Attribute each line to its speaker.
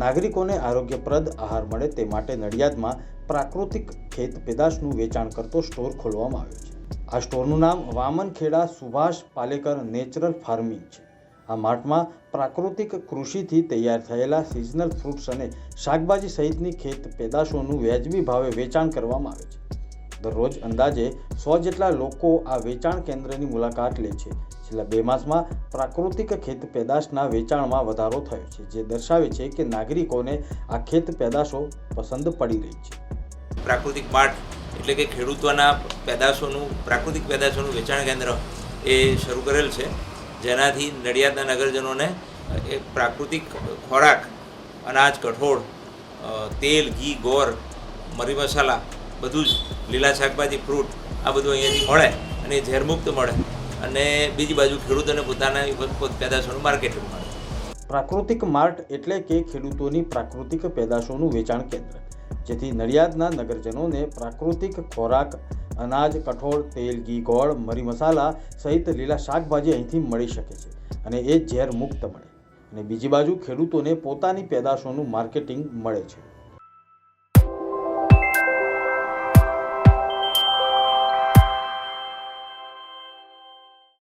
Speaker 1: નાગરિકોને આરોગ્યપ્રદ આહાર મળે તે માટે નડિયાદમાં પ્રાકૃતિક ખેત પેદાશનું વેચાણ કરતો સ્ટોર ખોલવામાં આવ્યો છે. આ સ્ટોરનું નામ વામનખેડા સુભાષ પાલેકર નેચરલ ફાર્મિંગ છે. આ માર્ટમાં પ્રાકૃતિક કૃષિથી તૈયાર થયેલા સિઝનલ ફ્રૂટ્સ અને શાકભાજી સહિતની ખેત પેદાશોનું વ્યાજબી ભાવે વેચાણ કરવામાં આવે છે. દરરોજ અંદાજે સો જેટલા લોકો આ વેચાણ કેન્દ્રની મુલાકાત લે છે. છેલ્લા બે માસમાં પ્રાકૃતિક ખેત પેદાશના વેચાણમાં વધારો થયો છે, જે દર્શાવે છે કે નાગરિકોને આ ખેત પેદાશો પસંદ પડી રહી છે.
Speaker 2: પ્રાકૃતિક માર્ટ એટલે કે ખેડૂતોના પેદાશોનું, પ્રાકૃતિક પેદાશોનું વેચાણ કેન્દ્ર એ શરૂ કરેલ છે. જેનાથી નડિયાદના નગરજનોને એ પ્રાકૃતિક ખોરાક, અનાજ, કઠોળ તેલ, ઘી, ગોર, મરી મસાલા બધું જ. લીલા શાકભાજી ફ્રૂટ આ બધું અહીંયાથી મળે અને ઝેરમુક્ત મળે. અને બીજી બાજુ ખેડૂતોને પોતાના પોત પેદાશોનું માર્કેટિંગ મળે.
Speaker 1: પ્રાકૃતિક માર્ટ એટલે કે ખેડૂતોની પ્રાકૃતિક પેદાશોનું વેચાણ કેન્દ્ર, જેથી નડિયાદના નગરજનોને પ્રાકૃતિક ખોરાક, અનાજ, કઠોળ, તેલ, ઘી, ગોળ, મરી મસાલા સહિત લીલા શાકભાજી અહીંથી મળી શકે છે અને એ ઝેર મુક્ત મળે. અને બીજી બાજુ ખેડૂતોને પોતાની પેદાશોનું માર્કેટિંગ મળે છે.